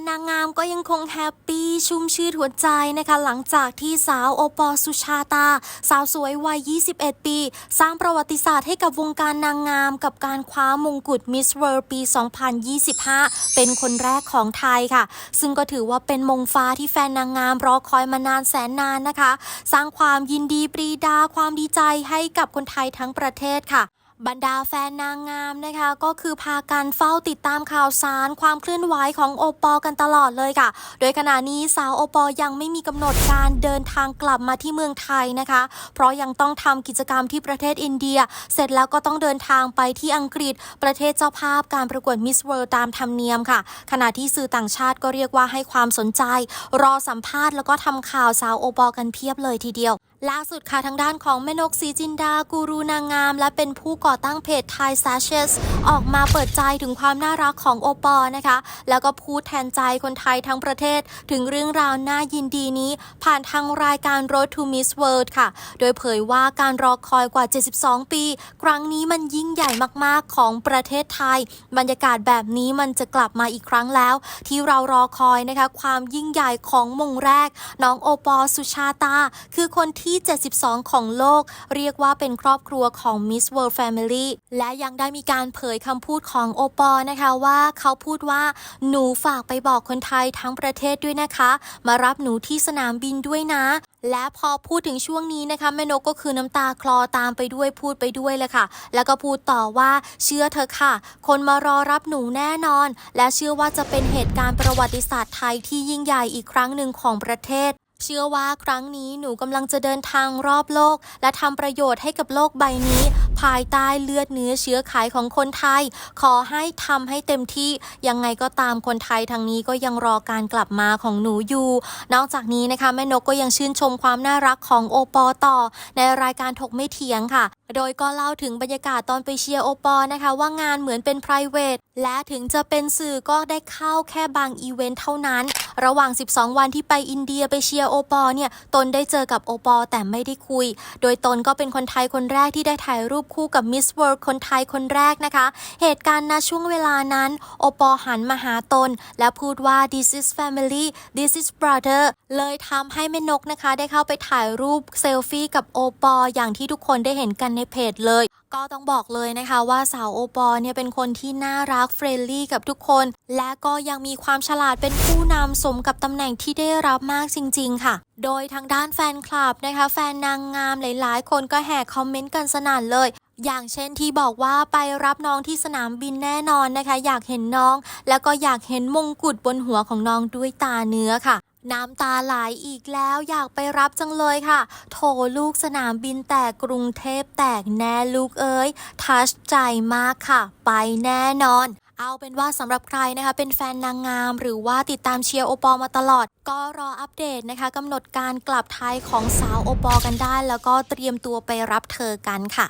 นนางงามก็ยังคงแฮปปี้ชุ่มชื่นหัวใจนะคะ หลังจากที่สาวโอปอล์สุชาตา สาวสวยวัย 21 ปี สร้างประวัติศาสตร์ให้กับวงการนางงาม กับการคว้ามงกุฎมิสเวิร์ปี 2025 เป็นคนแรกของไทยค่ะ ซึ่งก็ถือว่าเป็นมงฟ้าที่แฟนนางงามรอคอยมานานแสนนานนะคะ สร้างความยินดีปรีดาความดีใจให้กับคนไทยทั้งประเทศค่ะ บรรดาแฟนนางงามนะคะ ก็คือพากันเฝ้าติดตามข่าวสารความเคลื่อนไหวของโอปอล์กันตลอดเลยค่ะ โดยขณะนี้สาวโอปอล์ยังไม่มีกำหนดการเดินทางกลับมาที่เมืองไทยนะคะ เพราะยังต้องทำกิจกรรมที่ประเทศอินเดีย เสร็จแล้วก็ต้องเดินทางไปที่อังกฤษ ประเทศเจ้าภาพการประกวดมิสเวิลด์ตามธรรมเนียมค่ะ ขณะที่สื่อต่างชาติก็เรียกว่าให้ความสนใจ รอสัมภาษณ์แล้วก็ทำข่าวสาวโอปอล์กันเพียบเลยทีเดียว ล่าสุดค่ะทางด้านของแม่นกศรีจินดา กูรูนางงาม และเป็นผู้ก่อตั้งเพจไทย s a s h e s ออกมาเปิดใจถึงความน่ารักของโอปอลนะคะ แล้วก็พูดแทนใจคนไทยทั้งประเทศ ถึงเรื่องราวน่ายินดีนี้ ผ่านทางรายการ Road to Miss World ค่ะ โดยเผยว่าการรอคอยกว่า 72 ปี ครั้งนี้มันยิ่งใหญ่มากๆของประเทศไทย บรรยากาศแบบนี้มันจะกลับมาอีกครั้งแล้ว ที่เรารอคอยนะคะความยิ่งใหญ่ของมงแรก น้องโอปอลสุชาตา คือคนที่ที่ 72 ของโลก เรียกว่าเป็นครอบครัวของ Miss World Family และยังได้มีการเผยคำพูดของโอปอล์นะคะว่าเขาพูดว่าหนูฝากไปบอกคนไทยทั้งประเทศด้วยนะคะ มารับหนูที่สนามบินด้วยนะ และพอพูดถึงช่วงนี้นะคะแม่นกก็คือน้ำตาคลอตามไปด้วยพูดไปด้วยเลยค่ะ แล้วก็พูดต่อว่าเชื่อเธอค่ะ คนมารอรับหนูแน่นอน และเชื่อว่าจะเป็นเหตุการณ์ประวัติศาสตร์ไทยที่ยิ่งใหญ่อีกครั้งหนึ่งของประเทศ เชื่อว่าครั้งนี้หนูกำลังจะเดินทางรอบโลก และทำประโยชน์ให้กับโลกใบนี้ ภายใต้เลือดเนื้อเชื้อไขของคนไทย ขอให้ทำให้เต็มที่ยังไงก็ตามคนไทยทางนี้ก็ยังรอการกลับมาของหนูอยู่ นอกจากนี้นะคะแม่นกก็ยังชื่นชมความน่ารักของโอปอต่อ ในรายการถกไม่เถียงค่ะ โดยก็เล่าถึงบรรยากาศตอนไปเชียร์โอปอนะคะว่างานเหมือนเป็น p r i v a t และถึงจะเป็นสื่อก็ได้เข้าแค่บางอีเวนต์เท่านั้น ระหว่าง 12 วันที่ไปอินเดียไปเชียร์โอปอเนี่ย ตนได้เจอกับโอปอแต่ไม่ได้คุย โดยตนก็เป็นคนไทยคนแรกที่ได้ถ่ายรูปคู่กับมิสเวิร์คนไทยคนแรกนะคะ เหตุการณ์ณช่วงเวลานั้นโอปอหันมาหาตน และพูดว่า this is family this is brother เลยทำให้แม่นกนะคะ ได้เข้าไปถ่ายรูปเซลฟี่กับโอปออย่างที่ทุกคนได้เห็นกันในเพจเลย ก็ต้องบอกเลยนะคะว่าสาวโอปอเนี่ยเป็นคนที่น่ารักเฟรนลี่กับทุกคน และก็ยังมีความฉลาดเป็นผู้นำสมกับตำแหน่งที่ได้รับมากจริง ๆ ค่ะ โดยทางด้านแฟนคลับนะคะ แฟนนางงามหลายๆ คนก็แห่คอมเมนต์กันสนั่นเลยอย่างเช่นที่บอกว่าไปรับน้องที่สนามบินแน่นอนนะคะ อยากเห็นน้อง แล้วก็อยากเห็นมงกุฎบนหัวของน้องด้วยตาเนื้อค่ะ น้ำตาไหลอีกแล้วอยากไปรับจังเลยค่ะ โถลูกสนามบินแตกกรุงเทพแตกแน่ลูกเอ้ย ทัชใจมากค่ะ ไปแน่นอน เอาเป็นว่าสำหรับใครนะคะ เป็นแฟนนางงาม หรือว่าติดตามเชียร์โอปอลมาตลอด ก็รออัปเดตนะคะกำหนดการกลับไทยของสาวโอปอลกันได้ แล้วก็เตรียมตัวไปรับเธอกันค่ะ